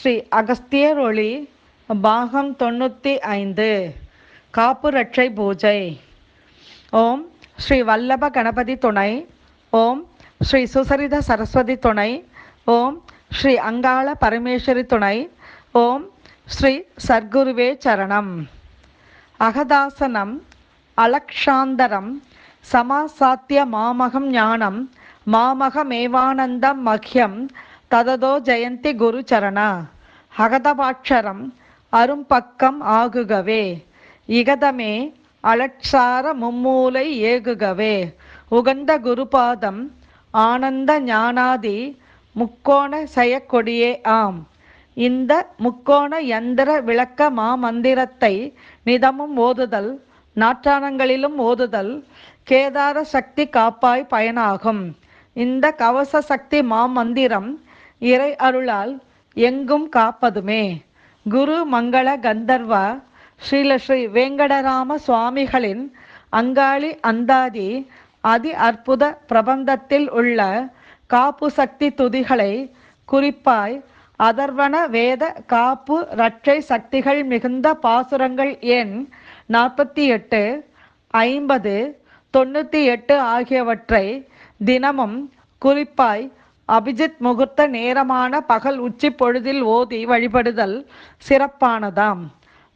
ஸ்ரீ அகஸ்தியர் ஒளி பாகம் தொண்ணூற்றி ஐந்து காப்புரட்சை பூஜை. ஓம் ஸ்ரீ வல்லப கணபதி துணை ஓம் ஸ்ரீ சுசரித சரஸ்வதி துணை ஓம் ஸ்ரீ அங்காள பரமேஸ்வரி துணை ஓம் ஸ்ரீ சர்க்குருவே சரணம். அகதாசனம் அலக்ஷாந்தரம் சமாசாத்திய மாமகம் ஞானம் மாமகமேவானந்தம் மஹ்யம் தததோ ஜெயந்தி குரு சரண. அகதபாட்சரம் அரும்பக்கம் ஆகுகவே. இகதமே அலட்சார மும்மூலை ஏகுகவே. உகந்த குருபாதம் ஆனந்த ஞானாதி முக்கோண செயக்கொடியே ஆம். இந்த முக்கோண யந்திர விளக்க மாமந்திரத்தை நிதமும் ஓதுதல் நாற்றானங்களிலும் ஓதுதல் கேதார சக்தி காப்பாய் பயனாகும். இந்த கவச சக்தி மாமந்திரம் இறை அருளால் எங்கும் காப்பதுமே. குரு மங்கள கந்தர்வா ஸ்ரீல ஸ்ரீ வேங்கடராம சுவாமிகளின் அங்காளி அந்தாதி அதி அற்புத பிரபந்தத்தில் உள்ள காப்பு சக்தி துதிகளை குறிப்பாய் அதர்வன வேத காப்பு ரட்சை சக்திகள் மிகுந்த பாசுரங்கள் எண் நாற்பத்தி எட்டு ஐம்பது தொண்ணூற்றி எட்டு ஆகியவற்றை தினமும் குறிப்பாய் அபிஜித் முகூர்த்த நேரமான பகல் உச்சி பொழுதில் ஓதி வழிபடுதல் சிறப்பானதாம்.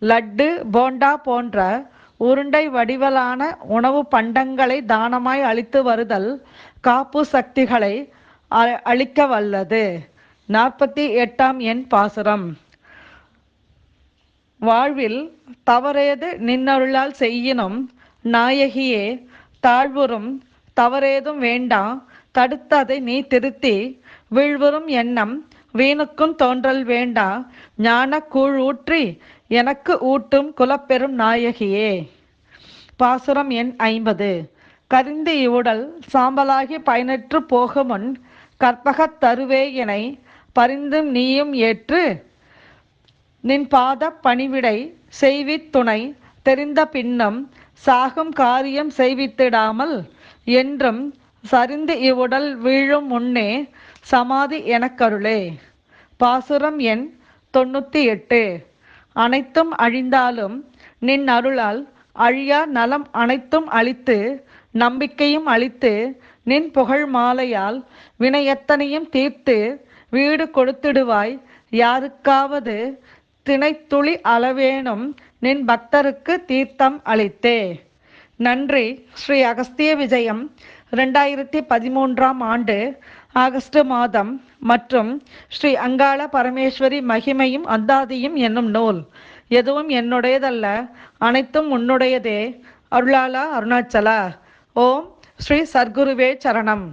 லட்டு போண்டா போன்ற உருண்டை வடிவலான உணவு பண்டங்களை தானமாய் அளித்து வருதல் காப்பு சக்திகளை அ- அளிக்க வல்லது. நாற்பத்தி எட்டாம் எண் பாசுரம். வாழ்வில் தவறேது நின்னருளால் செய்யினும் நாயகியே தாழ்வுறும் தவறேதும் தடுத்து தடுத்ததை நீ திருத்தி வீழ்வரும் எண்ணம் வீணுக்கும் தோன்றல் வேண்டா. ஞான கூழ் ஊற்றி எனக்கு ஊட்டும் குலப்பெரும் நாயகியே. பாசுரம் எண் ஐம்பது. கரிந்து இவுடல் சாம்பலாகி பயனற்று போகுமுன் கற்பகத் தருவேயினை பரிந்தும் நீயும் ஏற்று நின் பாத பணிவிடை செய்வித் துணை தெரிந்த பின்னும் சாகும் காரியம் செய்வித்திடாமல் என்றும் சரிந்து இவ்வுடல் வீழும் முன்னே சமாதி எனக்கருளே. பாசுரம் எண் தொண்ணூற்றி எட்டு அனைத்தும் அழிந்தாலும் நின் அருளால் அழியா நலம் அனைத்தும் அழித்து நம்பிக்கையும் அழித்து நின் புகழ் மாலையால் வினையத்தனையும் தீர்த்து வீடு கொடுத்திடுவாய். யாருக்காவது திணைத்துளி அளவேனும் நின் பக்தருக்கு தீர்த்தம் அளித்தே. நன்றி. ஸ்ரீ அகஸ்திய விஜயம் ரெண்டாயிரத்தி பதிமூன்றாம் ஆண்டு ஆகஸ்ட் மாதம் மற்றும் ஸ்ரீ அங்காள பரமேஸ்வரி மகிமையும் அந்தாதியும் என்னும் நூல். எதுவும் என்னுடையதல்ல அனைத்தும் உன்னுடையதே அருளாலா அருணாச்சலா. ஓம் ஸ்ரீ சர்க்குருவே சரணம்.